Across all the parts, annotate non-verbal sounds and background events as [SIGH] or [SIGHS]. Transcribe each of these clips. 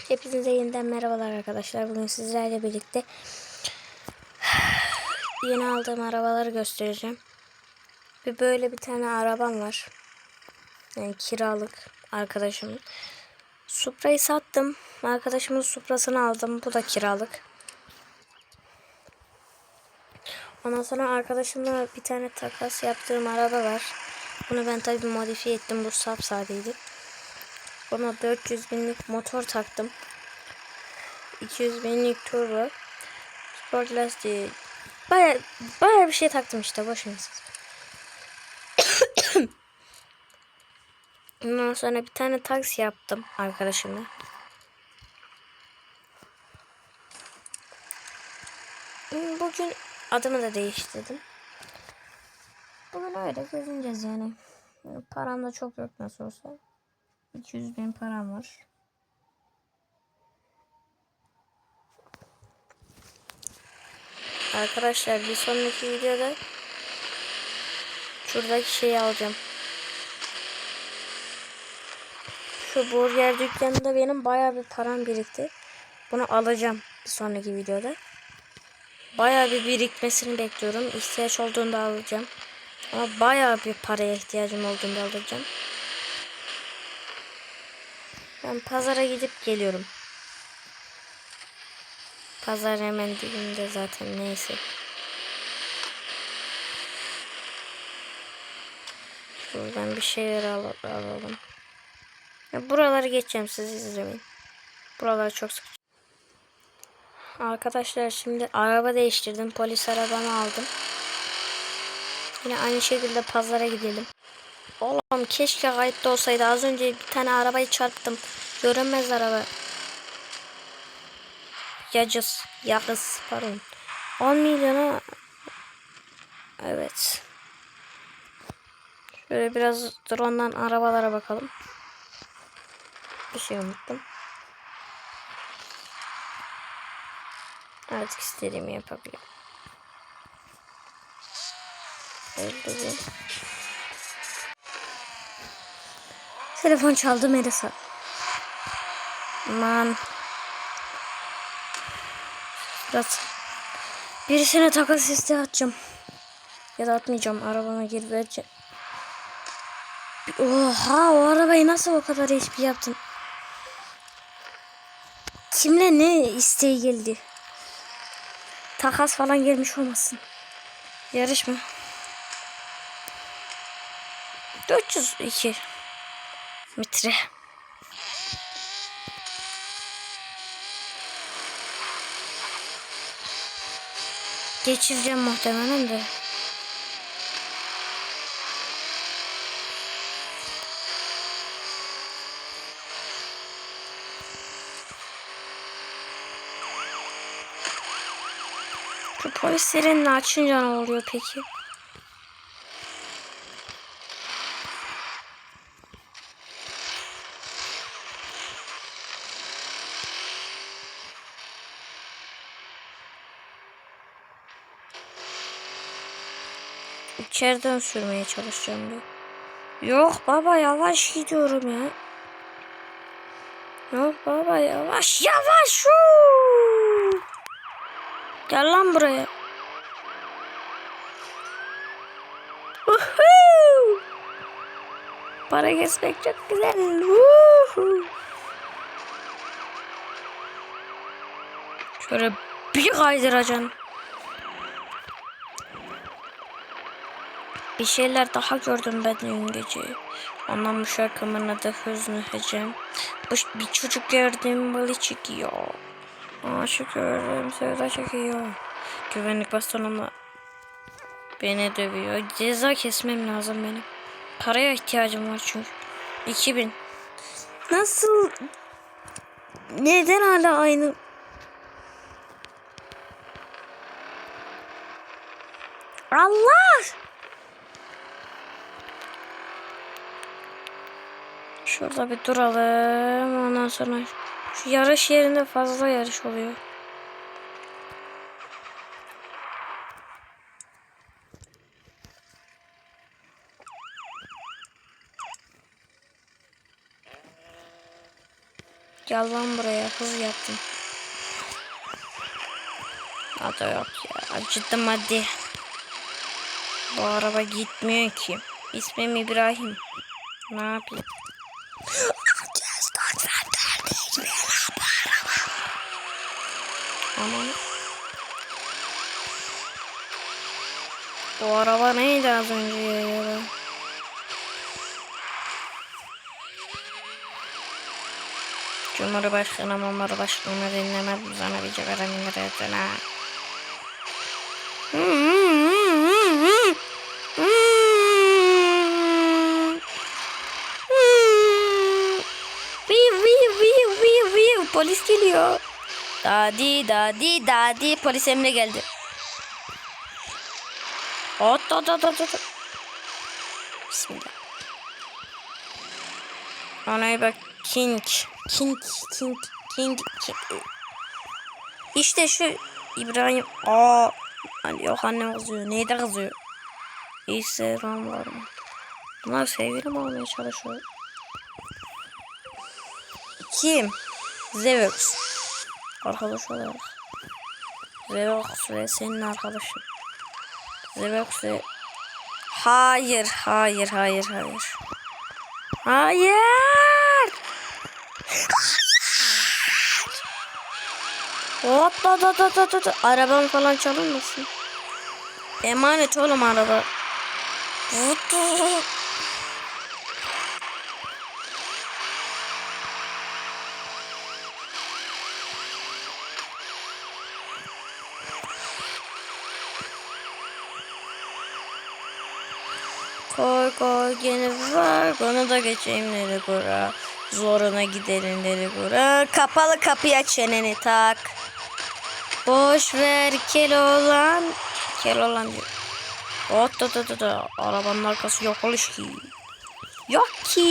Hepinize yeniden merhabalar arkadaşlar. Bugün sizlerle birlikte [SIGHS] yeni aldığım arabaları göstereceğim. Bir böyle bir tane arabam var. Yani kiralık arkadaşımın. Supra'yı sattım. Arkadaşımın Supra'sını aldım. Bu da kiralık. Ondan sonra arkadaşımla bir tane takas yaptığım araba var. Bunu ben tabii modifiye ettim. Bu sapsadeydi. Ona 400 binlik motor taktım. 200 binlik turbo. Sport lastiği. Baya, baya bir şey taktım işte. Boşuna siz. [COUGHS] Ondan sonra bir tane taksi yaptım arkadaşımla. Bugün adımı da değiştirdim. Bugün öyle gezineceğiz yani. Param da çok yok nasıl olsa. 200 bin param var. Arkadaşlar bir sonraki videoda şuradaki şeyi alacağım. Şu burger dükkanında benim bayağı bir param birikti. Bunu alacağım bir sonraki videoda. Bayağı bir birikmesini bekliyorum. İhtiyaç olduğunda alacağım. Ama bayağı bir paraya ihtiyacım olduğunda alacağım. Ben pazara gidip geliyorum. Pazar hemen dibimde zaten neyse. Şuradan bir şeyler al alalım. Ya buraları geçeceğim siz izlemeyin. Buralar çok sık. Arkadaşlar şimdi araba değiştirdim. Polis arabamı aldım. Yine aynı şekilde pazara gidelim. Oğlum keşke kayıtlı olsaydı. Az önce bir tane arabayı çarptım. Görünmez araba. Yacız. Yakız. Pardon. 10 milyona. Evet. Şöyle biraz drone'dan arabalara bakalım. Bir şey unuttum. Artık istediğimi yapabilirim. Öldü bu. Telefon çaldı Melisa. Aman. Biraz. Birisine takas isteği atacağım. Ya da atmayacağım. Arabama geri vereceğim. Oha o arabayı nasıl o kadar HP yaptın? Kimle ne isteği geldi? Takas falan gelmiş olmasın. Yarış mı? 402 metre. Geçireceğim muhtemelen de. Şu polis sirenini açınca ne oluyor peki? İçeriden sürmeye çalışacağım diyor. Yok baba yavaş gidiyorum ya. Yok baba yavaş yavaş. Huu. Gel lan buraya. Uhu. Para kesmek çok güzel. Uhu. Şöyle bir kaydıracaksın. Bir şeyler daha gördüm ben dün gece. Ondan bu şarkımın adı Hüznü Hecem. Bir çocuk gördüm balı çekiyor. Aşık gördüm sevda çekiyor. Güvenlik bastonumla beni dövüyor. Ceza kesmem lazım benim. Paraya ihtiyacım var çünkü. 2000. Nasıl? Neden hala aynı? Allah! Şurada bir duralım. Ondan sonra şu yarış yerinde fazla yarış oluyor. Gel lan buraya hız yaptım. Hadi yok ya acıdım hadi. Bu araba gitmiyor ki. İsmim İbrahim. Ne yapayım? Aman. Bu araba neydi az önce ya? Cumhurbaşkanı Cumhurbaşkanı dinlemez sana bir cevara minnetin ha. Viu, Polis geliyor. Dadi, dadi, dadi. Polis emre geldi. Ot, ot, ot, ot, ot. Bismillah. Ona bak. King. King, King, King, King. İşte şu İbrahim. Aa. Hani yok annem kızıyor. Neyde kızıyor? Instagram var mı? Bunlar sevgilim olmaya çalışıyor. Kim? Zeus. Arkadaş olarak. Zeus ve senin arkadaşın. Zeus ve... Hayır, hayır, hayır, hayır. Hayır! Hop da da da da da da. Arabam falan çalınmasın. Emanet oğlum araba. Vut, vut, koy gene var. Onu da geçeyim nereye kura. Zoruna gidelim nereye kura. Kapalı kapıya çeneni tak. Boş ver Keloğlan. Keloğlan diyor. Ot da da da da. Arabanın arkası yok oluş ki. Yok ki.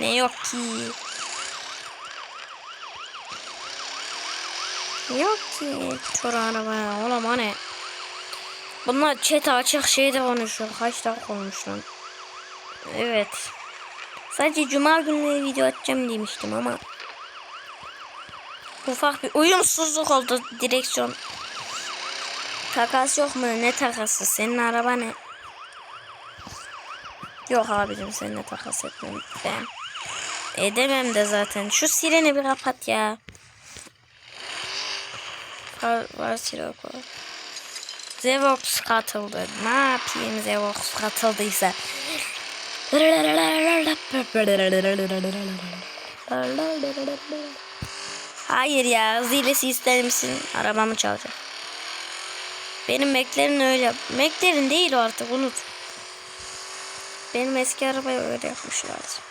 Ne yok ki. Yok ki. Çor araba. Oğlum ne? Bunlar chat açık şeyde konuşuyor. Kaç dakika olmuş. Evet. Sadece cuma günleri video atacağım demiştim ama ufak bir uyumsuzluk oldu direksiyon. Takas yok mu? Ne takası? Senin araba ne? Yok abicim seninle takas etmem. Ben edemem de zaten. Şu sireni bir kapat ya. Var, var sirok var. Zevox katıldı. Ne yapayım Zevox katıldıysa. Hayır ya hız hilesi ister misin? Arabamı çalacak. Benim McLaren öyle. McLaren değil artık unut. Benim eski arabayı öyle yapmışlardı.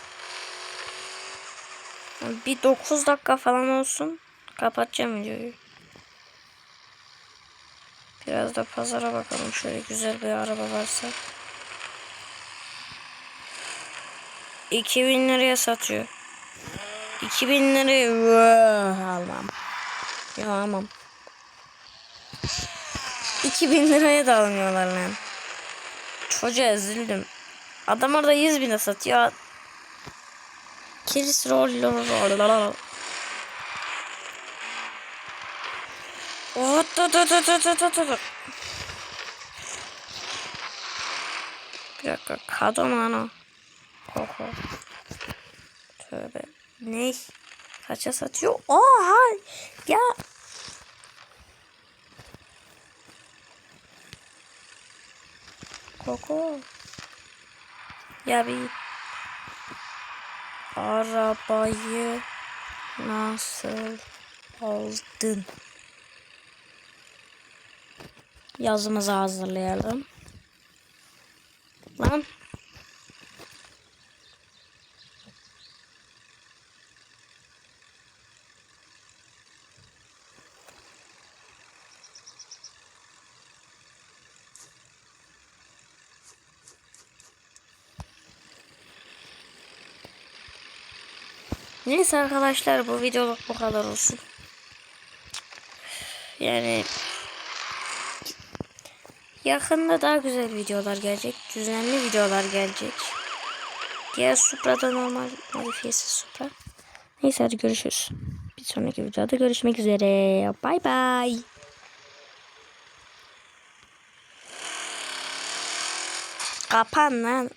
Bir 9 dakika falan olsun. Kapatacağım videoyu. Biraz da pazara bakalım. Şöyle güzel bir araba varsa. 2000 liraya satıyor. 2000 liraya almam. Ya almam. 2000 liraya da almıyorlar lan. Çocuğa üzüldüm. Adam orada 100 bine satıyor. Kiris rol rol Oh, da da da da da da da. Bir dakika kadın ana. Oho. Tövbe. Ne? Kaça satıyor? Oha! Ya Koko. Ya bir arabayı nasıl aldın? Yazımızı hazırlayalım. Lan. Neyse arkadaşlar bu videoluk bu kadar olsun. Yani yakında daha güzel videolar gelecek. Düzenli videolar gelecek. Diğer Supra'da normal modifiyesi Supra. Neyse hadi görüşürüz. Bir sonraki videoda görüşmek üzere. Bay bay. Kapan lan.